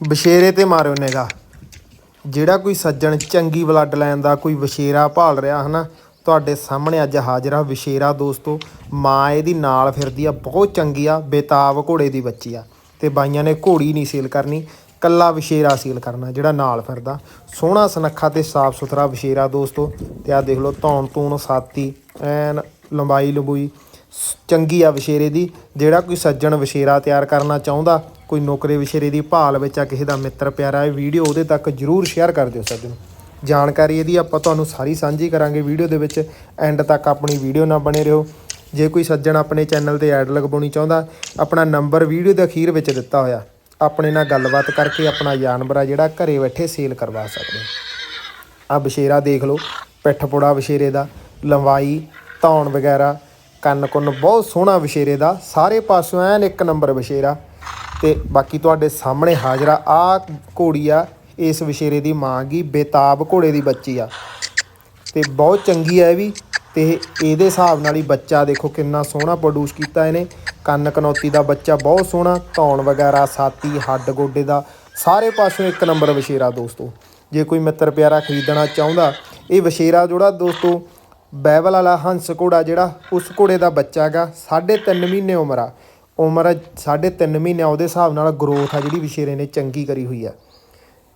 ਬਸ਼ੇਰੇ ਤੇ ਮਾਰਿਓ ਨਿਗਾ ਜਿਹੜਾ ਕੋਈ ਸੱਜਣ ਚੰਗੀ ਬਲੱਡ ਲਾਈਨ ਦਾ ਕੋਈ ਵਸ਼ੇਰਾ ਭਾਲ ਰਿਹਾ ਹਨਾ, ਤੁਹਾਡੇ ਸਾਹਮਣੇ ਅੱਜ ਹਾਜ਼ਰ ਆ ਵਸ਼ੇਰਾ ਦੋਸਤੋ। ਮਾਂ ਇਹਦੀ ਨਾਲ ਫਿਰਦੀ ਆ, ਬਹੁਤ ਚੰਗੀ ਆ, ਬੇਤਾਬ ਘੋੜੇ ਦੀ ਬੱਚੀ ਆ। ਤੇ ਬਾਈਆਂ ਨੇ ਘੋੜੀ ਨਹੀਂ ਸੇਲ ਕਰਨੀ, ਕੱਲਾ ਵਸ਼ੇਰਾ ਸੇਲ ਕਰਨਾ ਜਿਹੜਾ ਨਾਲ ਫਿਰਦਾ। ਸੋਹਣਾ ਸੁਨੱਖਾ ਤੇ ਸਾਫ਼ ਸੁਥਰਾ ਵਸ਼ੇਰਾ ਦੋਸਤੋ, ਤੇ ਆ ਦੇਖ ਲਓ ਧੌਣ ਤੂਣ ਸਾਤੀ, ਐਨ ਲੰਬਾਈ ਲੰਬੂਈ ਚੰਗੀ ਆ ਵਸ਼ੇਰੇ ਦੀ, ਜਿਹੜਾ ਕੋਈ ਸੱਜਣ ਵਸ਼ੇਰਾ ਤਿਆਰ ਕਰਨਾ ਚਾਹੁੰਦਾ, ਕੋਈ ਨੌਕਰੀ ਵਸ਼ੇਰੇ ਦੀ ਭਾਲ ਵਿੱਚ ਆ ਕਿਸੇ ਦਾ ਮਿੱਤਰ ਪਿਆਰਾ, ਇਹ ਵੀਡੀਓ ਉਹਦੇ ਤੱਕ ਜਰੂਰ ਸ਼ੇਅਰ ਕਰ ਦਿਓ ਸੱਜਣ। ਜਾਣਕਾਰੀ ਇਹਦੀ ਆਪਾਂ ਤੁਹਾਨੂੰ ਸਾਰੀ ਸਾਂਝੀ ਕਰਾਂਗੇ ਵੀਡੀਓ ਦੇ ਵਿੱਚ ਐਂਡ ਤੱਕ ਆਪਣੀ ਵੀਡੀਓ ਨਾਲ ਬਣੇ ਰਹੋ। ਜੇ ਕੋਈ ਸੱਜਣ ਆਪਣੇ ਚੈਨਲ ਤੇ ਐਡ ਲਗਵਾਉਣੀ ਚਾਹੁੰਦਾ, ਆਪਣਾ ਨੰਬਰ ਵੀਡੀਓ ਦੇ ਅਖੀਰ ਵਿੱਚ ਦਿੱਤਾ ਹੋਇਆ, ਆਪਣੇ ਨਾਲ ਗੱਲਬਾਤ ਕਰਕੇ ਆਪਣਾ ਜਾਨਵਰ ਆ ਜਿਹੜਾ ਘਰੇ ਬੈਠੇ ਸੇਲ ਕਰਵਾ ਸਕਦੇ ਆ ਬਸ਼ੇਰਾ ਦੇਖ ਲਓ ਪਿੱਠ ਪੁੜਾ ਬਸ਼ੇਰੇ ਦਾ, ਲੰਬਾਈ, ਧੌਣ ਵਗੈਰਾ ਕੰਨ ਕੁੰਨ ਬਹੁਤ ਸੋਹਣਾ ਬਸ਼ੇਰੇ ਦਾ। ਸਾਰੇ ਪਾਸੋਂ ਐਨ ਇੱਕ ਨੰਬਰ ਬਸ਼ੇਰਾ ਤੇ ਬਾਕੀ ਤੁਹਾਡੇ ਸਾਹਮਣੇ ਹਾਜ਼ਰਾ ਆ ਘੋੜੀ ਆ, ਇਸ ਬਸ਼ੇਰੇ ਦੀ ਮਾਂ ਗੀ, ਬੇਤਾਬ ਘੋੜੇ ਦੀ ਬੱਚੀ ਆ। ਤੇ ਬਹੁਤ ਚੰਗੀ ਆ ਇਹ ਵੀ। ਤੇ ਇਹਦੇ ਹਿਸਾਬ ਨਾਲ ਹੀ ਬੱਚਾ ਦੇਖੋ ਕਿੰਨਾ ਸੋਹਣਾ ਪ੍ਰੋਡਿਊਸ ਕੀਤਾ ਇਹਨੇ। ਕੰਨ ਕਨੌਤੀ ਦਾ ਬੱਚਾ ਬਹੁਤ ਸੋਹਣਾ, ਧੌਣ ਵਗੈਰਾ, ਸਾਤੀ, ਹੱਡ ਗੋਡੇ ਦਾ। ਸਾਰੇ ਪਾਸੋਂ ਇੱਕ ਨੰਬਰ ਵਸ਼ੇਰਾ ਦੋਸਤੋ। ਜੇ ਕੋਈ ਮਿੱਤਰ ਪਿਆਰਾ ਖਰੀਦਣਾ ਚਾਹੁੰਦਾ, ਇਹ ਵਸ਼ੇਰਾ ਜਿਹੜਾ ਦੋਸਤੋ ਬੈਬਲ ਵਾਲਾ ਹੰਸ ਘੋੜਾ ਜਿਹੜਾ, ਉਸ ਘੋੜੇ ਦਾ ਬੱਚਾ ਹੈਗਾ 3.5 ਮਹੀਨੇ ਉਮਰ ਆ। ਉਮਰ 3.5 ਮਹੀਨੇ ਉਹਦੇ ਹਿਸਾਬ ਨਾਲ ਗਰੋਥ ਆ ਜਿਹੜੀ ਵਸ਼ੇਰੇ ਨੇ ਚੰਗੀ ਕਰੀ ਹੋਈ ਆ।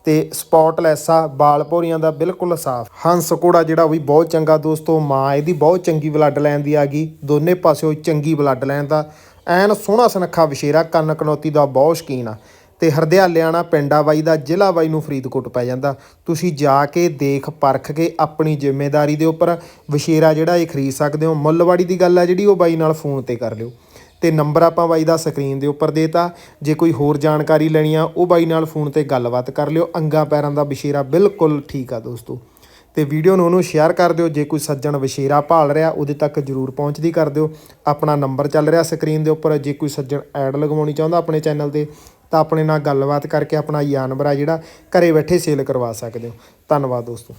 ਤੇ ਸਪੌਟਲੈਸ ਆ, ਬਾਲ ਭੋਰੀਆਂ ਦਾ ਬਿਲਕੁਲ ਸਾਫ਼। ਹੰਸ ਘੋੜਾ ਜਿਹੜਾ, ਉਹ ਵੀ ਬਹੁਤ ਚੰਗਾ ਦੋਸਤੋ, ਮਾਂ ਇਹਦੀ ਬਹੁਤ ਚੰਗੀ ਬਲੱਡ ਲਾਈਨ ਦੀ ਆ ਗਈ ਦੋਨੇ ਪਾਸਿਓਂ ਚੰਗੀ ਬਲੱਡ ਲਾਈਨ ਦਾ। ਐਨ ਸੋਹਣਾ ਸੁਨੱਖਾ ਵਿਸ਼ੇਰਾ ਕੰਨ ਕਨੌਤੀ ਦਾ ਬਹੁਤ ਸ਼ਕੀਨ ਆ। ਤੇ ਹਰਦਿਆਲਿਆਣਾ ਪਿੰਡਾ ਬਾਈ ਦਾ ਜ਼ਿਲ੍ਹਾ ਬਾਈ ਨੂੰ ਫਰੀਦਕੋਟ ਪੈ ਜਾਂਦਾ। ਤੁਸੀਂ ਜਾ ਕੇ ਦੇਖ, ਪਰਖ ਕੇ ਆਪਣੀ ਜ਼ਿੰਮੇਵਾਰੀ ਦੇ ਉੱਪਰ ਵਿਸ਼ੇਰਾ ਜਿਹੜਾ ਇਹ ਖਰੀਦ ਸਕਦੇ ਹੋ। ਮੁੱਲਵਾੜੀ ਦੀ ਗੱਲ ਆ ਜਿਹੜੀ, ਉਹ ਬਾਈ ਨਾਲ ਫੋਨ ਤੇ ਕਰ ਲਿਓ। ਤੇ ਨੰਬਰ ਆਪਾਂ ਬਾਈ ਦਾ ਸਕਰੀਨ ਦੇ ਉੱਪਰ ਦੇਤਾ। ਜੇ ਕੋਈ ਹੋਰ ਜਾਣਕਾਰੀ ਲੈਣੀ ਆ, ਉਹ ਬਾਈ ਨਾਲ ਫੋਨ ਤੇ ਗੱਲਬਾਤ ਕਰ ਲਿਓ। ਅੰਗਾ ਪੈਰਾਂ ਦਾ ਵਿਸ਼ੇਰਾ ਬਿਲਕੁਲ ਠੀਕ ਆ ਦੋਸਤੋ। ਤੇ ਵੀਡੀਓ ਨੂੰ ਉਹਨੂੰ ਸ਼ੇਅਰ ਕਰ ਦਿਓ। ਜੇ ਕੋਈ ਸੱਜਣ ਵਿਸ਼ੇਰਾ ਭਾਲ ਰਿਹਾ, ਉਹਦੇ ਤੱਕ ਜਰੂਰ ਪਹੁੰਚਦੀ ਕਰ ਦਿਓ। ਆਪਣਾ ਨੰਬਰ ਚੱਲ ਰਿਹਾ ਸਕਰੀਨ ਦੇ ਉੱਪਰ। ਜੇ ਕੋਈ ਸੱਜਣ ਐਡ ਲਗਵਾਉਣੀ ਚਾਹੁੰਦਾ ਆਪਣੇ ਚੈਨਲ ਤੇ ਤਾਂ ਆਪਣੇ ਨਾਲ ਗੱਲਬਾਤ ਕਰਕੇ ਆਪਣਾ ਜਾਨਵਰ ਆ ਜਿਹੜਾ ਘਰੇ ਬੈਠੇ ਸੇਲ ਕਰਵਾ ਸਕਦੇ ਹੋ। ਧੰਨਵਾਦ ਦੋਸਤੋ।